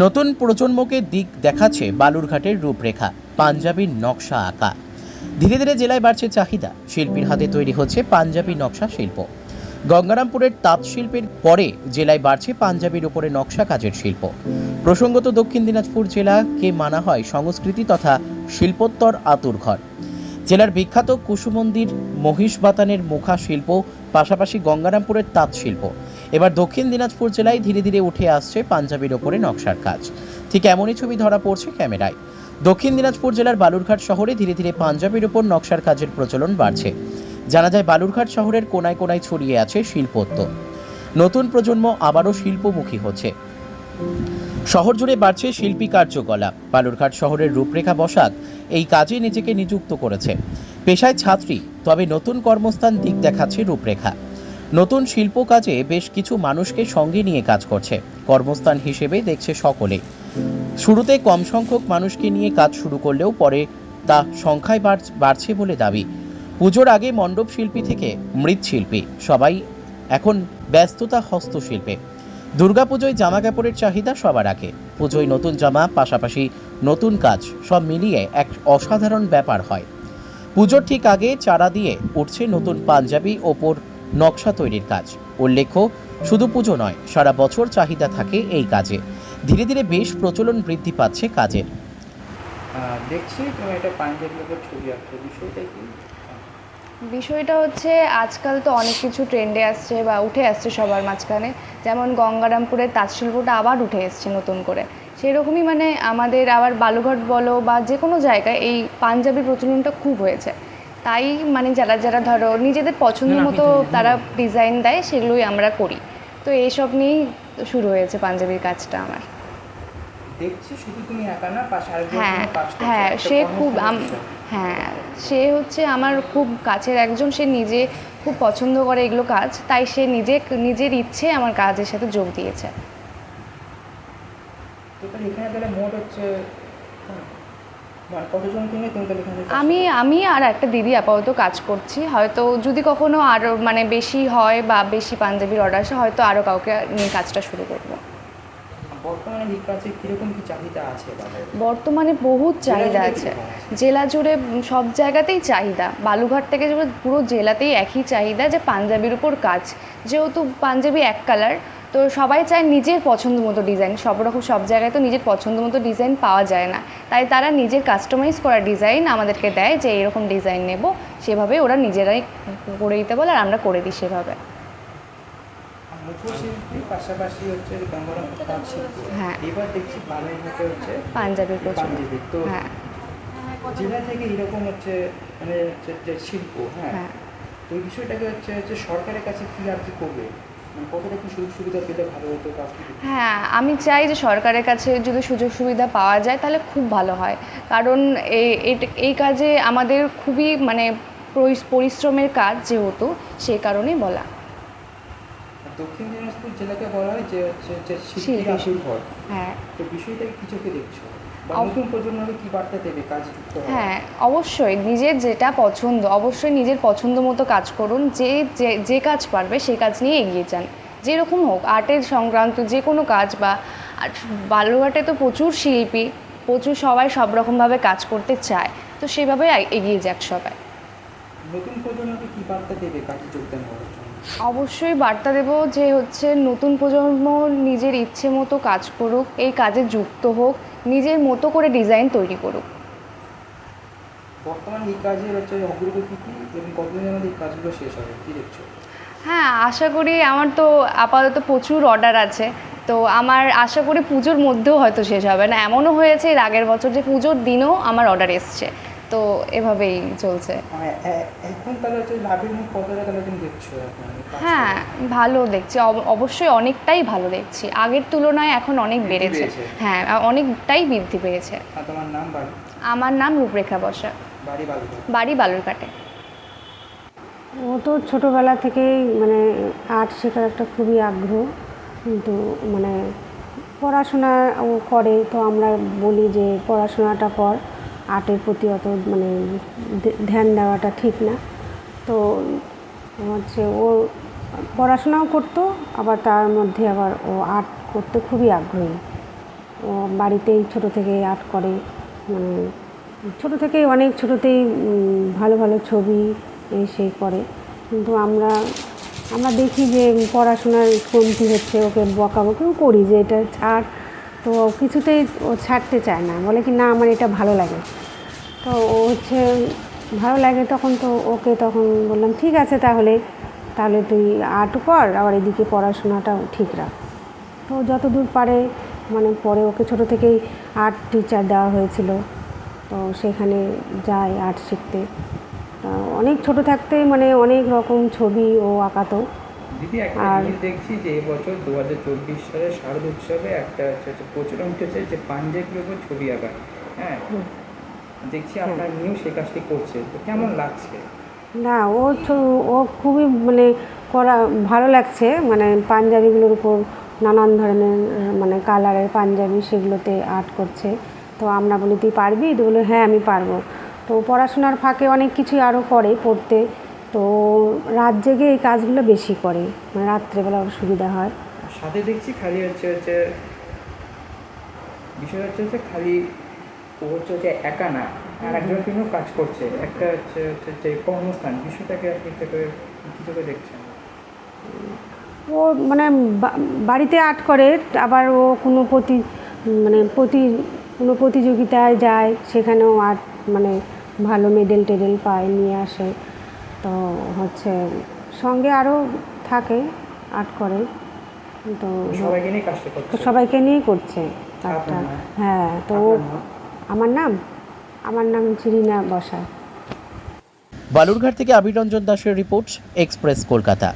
নতুন প্রজন্মকে দিক দেখাচ্ছে বালুরঘাটের রূপরেখা পাঞ্জাবির নকশা আঁকা। ধীরে ধীরে জেলায় বাড়ছে চাহিদা, শিল্পীর হাতে তৈরি হচ্ছে পাঞ্জাবি নকশা শিল্প। গঙ্গারামপুরের তাঁত শিল্পের পরে জেলায় বাড়ছে পাঞ্জাবির উপরে নকশা কাজের শিল্প। প্রসঙ্গত দক্ষিণ দিনাজপুর জেলাকে মানা হয় সংস্কৃতি তথা শিল্পোত্তর আতুরঘর জেলার বিখ্যাত কুসুমন্দির মহিষবাতানের মুখা শিল্প, পাশাপাশি গঙ্গারামপুরের তাঁত শিল্প। এবার দক্ষিণ দিনাজপুর জেলায় ধীরে ধীরে উঠে আসছে পাঞ্জাবির ওপরে নকশার কাজ। ঠিক এমনই ছবি ধরা পড়ছে ক্যামেরায়। দক্ষিণ দিনাজপুর জেলার বালুরঘাট শহরে ধীরে ধীরে পাঞ্জাবির ওপর নকশার কাজের প্রচলন বাড়ছে। জানা যায়, বালুরঘাট শহরের কোনায় কোনায় ছড়িয়ে আছে শিল্পত্ব নতুন প্রজন্ম আবারও শিল্পমুখী হচ্ছে। শহর জুড়ে বাড়ছে শিল্পী কার্যকলাপ। বালুরঘাট শহরের রূপরেখা বসাক এই কাজে নিজেকে নিযুক্ত করেছে। পেশায় ছাত্রী, তবে নতুন কর্মস্থান দিক দেখাচ্ছে রূপরেখা। নতুন শিল্প কাজে বেশ কিছু মানুষকে সঙ্গে নিয়ে কাজ করছে। কর্মস্থান হিসেবে দেখছে সকলে। শুরুতে কম সংখ্যক মানুষকে নিয়ে কাজ শুরু করলেও পরে তা সংখ্যায় বাড়- বাড়ছে বলে দাবি। পুজোর আগে মণ্ডপ শিল্পী থেকে মৃৎশিল্পী সবাই এখন ব্যস্ততা হস্তশিল্পে। দুর্গাপুজোয় জামা কাপড়ের চাহিদা সবার আগে। পুজোয় নতুন জামা, পাশাপাশি নতুন কাজ, সব মিলিয়ে এক অসাধারণ ব্যাপার হয়। পুজোর ঠিক আগে চারা দিয়ে উঠছে নতুন পাঞ্জাবি, ওপর নকশা তৈরির কাজ। উল্লেখ্য শুধু পুজো নয় সারা বছর চাহিদা থাকে এই কাজে। ধীরে ধীরে বেশ প্রচলন বৃদ্ধি পাচ্ছে কাজের দেখছি তুমি একটা পাঞ্জাবি লোকের ছবি আঁকছো? বিষয়টা কি? বিষয়টা হচ্ছে আজকাল তো অনেক কিছু ট্রেন্ডে আসছে বা উঠে আসছে সবার মাঝখানে। যেমন গঙ্গারামপুরের তাঁত শিল্পটা আবার উঠে এসছে নতুন করে। সেরকমই মানে আমাদের আবার বালুঘাট বলো বা যে কোনো জায়গায় এই পাঞ্জাবি প্রচলনটা খুব হয়েছে। তাই মানে যারা যারা ধরো নিজেদের পছন্দ মতো তারা ডিজাইন দেয় সেগুলোই আমরা করি। তো এইসব নিয়েই শুরু হয়েছে পাঞ্জাবির কাজটা আমার। দেখছি শুধু তুমি একা না হ্যাঁ হ্যাঁ সে খুব হ্যাঁ সে হচ্ছে আমার খুব কাছের একজন সে নিজে খুব পছন্দ করে এগুলো কাজ তাই সে নিজে নিজের ইচ্ছে আমার কাজের সাথে যোগ দিয়েছে। এখানে তাহলে মোট হচ্ছে আমি আমি আর একটা দিদি আপাতত কাজ করছি। হয়তো যদি কখনো আরও মানে বেশি হয় বা বেশি পাঞ্জাবির অর্ডার আসে হয়তো আরও কাউকে নিয়ে কাজটা শুরু করব। বর্তমানে বহুত চাহিদা আছে। জেলা জুড়ে সব জায়গাতেই চাহিদা। বালুঘাট থেকে পুরো জেলাতেই একই চাহিদা যে পাঞ্জাবির উপর কাজ। যেহেতু পাঞ্জাবি এক কালার তো সবাই চায় নিজের পছন্দ মতো ডিজাইন সব রকম সব জায়গায় তো নিজের পছন্দ মতো ডিজাইন পাওয়া যায় না। তাই তারা নিজের কাস্টমাইজ করা ডিজাইন আমাদেরকে দেয় যে এরকম ডিজাইন নেব। সেভাবে ওরা নিজেরাই করে দিতে বলে আর আমরা করে দিই সেভাবে। পাশাপাশি হচ্ছে হ্যাঁ। এবার দেখছি হচ্ছে পাঞ্জাবির তো হ্যাঁ। জেলা থেকে এরকম হচ্ছে মানে হচ্ছে যে শিল্প হ্যাঁ। হ্যাঁ। তো এই বিষয়টাকে হচ্ছে হচ্ছে সরকারের কাছে কি আর কি করবে? মানে হ্যাঁ আমি চাই যে সরকারের কাছে যদি সুযোগ সুবিধা পাওয়া যায় তাহলে খুব ভালো হয়। কারণ এই- কাজে আমাদের খুবই মানে পরিশ্রমের কাজ যেহেতু সেই কারণেই বলা। দক্ষিণ দিনাজপুর জেলাকে বলা হয় যে হচ্ছে যে শিল্পী শিল্পী। আসল ঘর। হ্যাঁ। তো বিষয়টাকে কি চোখে দেখছ? হ্যাঁ অবশ্যই নিজের যেটা পছন্দ অবশ্যই নিজের পছন্দ মতো কাজ করুন যে যে- কাজ পারবে সেই কাজ নিয়ে এগিয়ে যান। যেরকম হোক আর্টের সংক্রান্ত যে কোনো কাজ বা বালুঘাটে তো প্রচুর শিল্পী প্রচুর সবাই সব রকমভাবে কাজ করতে চায়। তো সেভাবে এগিয়ে যাক সবাই। নতুন প্রজন্মকে কি বার্তা দেবে কাজে যোগদান করার অবশ্যই বার্তা দেব যে হচ্ছে নতুন প্রজন্ম নিজের ইচ্ছে মতো কাজ করুক এই কাজে যুক্ত হোক নিজের মতো করে ডিজাইন তৈরি করুক। বর্তমানে এই কাজের হচ্ছে অগ্রগতি কি এবং কতদিনের মধ্যে এই কাজগুলো শেষ হবে? কি দেখছ? হ্যাঁ আশা করি আমার তো আপাতত প্রচুর অর্ডার আছে। তো আমার আশা করি পুজোর মধ্যেও হয়তো শেষ হবে না। এমনও হয়েছে এর আগের বছর যে পুজোর দিনও আমার অর্ডার এসছে। তো এভাবেই চলছে। মানে এখন তাহলে লাভের মুখ কতটা তাহলে তুমি দেখছ এখন? এই কাজ হ্যাঁ ভালো দেখছি। অবশ্যই অনেকটাই ভালো দেখছি। আগের তুলনায় এখন অনেক বেড়েছে। হ্যাঁ অনেকটাই বৃদ্ধি পেয়েছে। তোমার নাম আমার নাম রূপরেখা বসা বাড়ি বালুরঘাটে। ও তো ছোটোবেলা থেকেই মানে আর্ট শেখার একটা খুবই আগ্রহ। কিন্তু মানে পড়াশোনা ও করে। তো আমরা বলি যে পড়াশোনাটা কর। আর্টের প্রতি অত মানে ধ্যান দেওয়াটা ঠিক না। তো হচ্ছে ও পড়াশোনাও করতো, আবার তার মধ্যে আবার ও আর্ট করতে খুবই আগ্রহী। ও বাড়িতেই ছোট থেকেই আর্ট করে মানে ছোট থেকেই, অনেক ছোটোতেই ভালো ভালো ছবি এই সেই করে। কিন্তু আমরা আমরা দেখি যে পড়াশোনার কমতি হচ্ছে, ওকে বকাবকিও করি যে এটা ছাড় তো কিছুতেই ও ছাড়তে চায় না। বলে কি, না, আমার এটা ভালো লাগে। তো ও হচ্ছে, ভালো লাগে? তখন তো ওকে তখন বললাম, ঠিক আছে তাহলে তাহলে তুই আর্ট কর, আবার এদিকে পড়াশোনাটাও ঠিক রাখ। তো যতদূর পারে মানে পরে ওকে ছোটো থেকেই আর্ট টিচার দেওয়া হয়েছিল। তো সেখানে যায় আর্ট শিখতে। অনেক ছোট থাকতে মানে অনেক রকম ছবি ও আঁকাতো। দিদি একটা জিনিস দেখছি যে এবছর দু হাজার চব্বিশ সালে শারদ উৎসবে একটা হচ্ছে প্রচলন উঠেছে যে পাঞ্জাবির উপর ছবি আঁকা। হ্যাঁ? দেখছি আপনার নিয়েও সেই কাজটি করছে। তো কেমন লাগছে? না ও ও খুবই মানে করা ভালো লাগছে। মানে পাঞ্জাবিগুলোর উপর নানান ধরনের মানে কালারের পাঞ্জাবি সেগুলোতে আর্ট করছে। তো আমরা বলি তুই পারবি? তো বলে হ্যাঁ আমি পারব। তো পড়াশোনার ফাঁকে অনেক কিছুই আরও করে পড়তে। তো রাত জেগে এই কাজগুলো বেশি করে মানে রাত্রেবেলা সুবিধা হয়। সাথে দেখছি খালি হচ্ছে হচ্ছে বিষয় হচ্ছে হচ্ছে খালি ও হচ্ছে হচ্ছে একা না আর একজনের জন্য কাজ করছে একটা হচ্ছে হচ্ছে যে কর্মস্থান বিষয়টাকে আপনি করে দেখছেন। ও মানে বাড়িতে আর্ট করে আবার ও কোনো প্রতি মানে প্রতি কোনো প্রতিযোগিতায় যায় সেখানেও আর্ট মানে ভালো মেডেল টেডেল পায় নিয়ে আসে। তো হচ্ছে সঙ্গে আরও থাকে আর্ট করে। তো সবাইকে নিয়ে করছে? তো সবাইকে নিয়েই করছে আর্টটা হ্যাঁ তো? আমার নাম? আমার নাম চিরিনা বসা বালুরঘাট থেকে আবির রঞ্জন দাসের রিপোর্ট এক্সপ্রেস কলকাতা।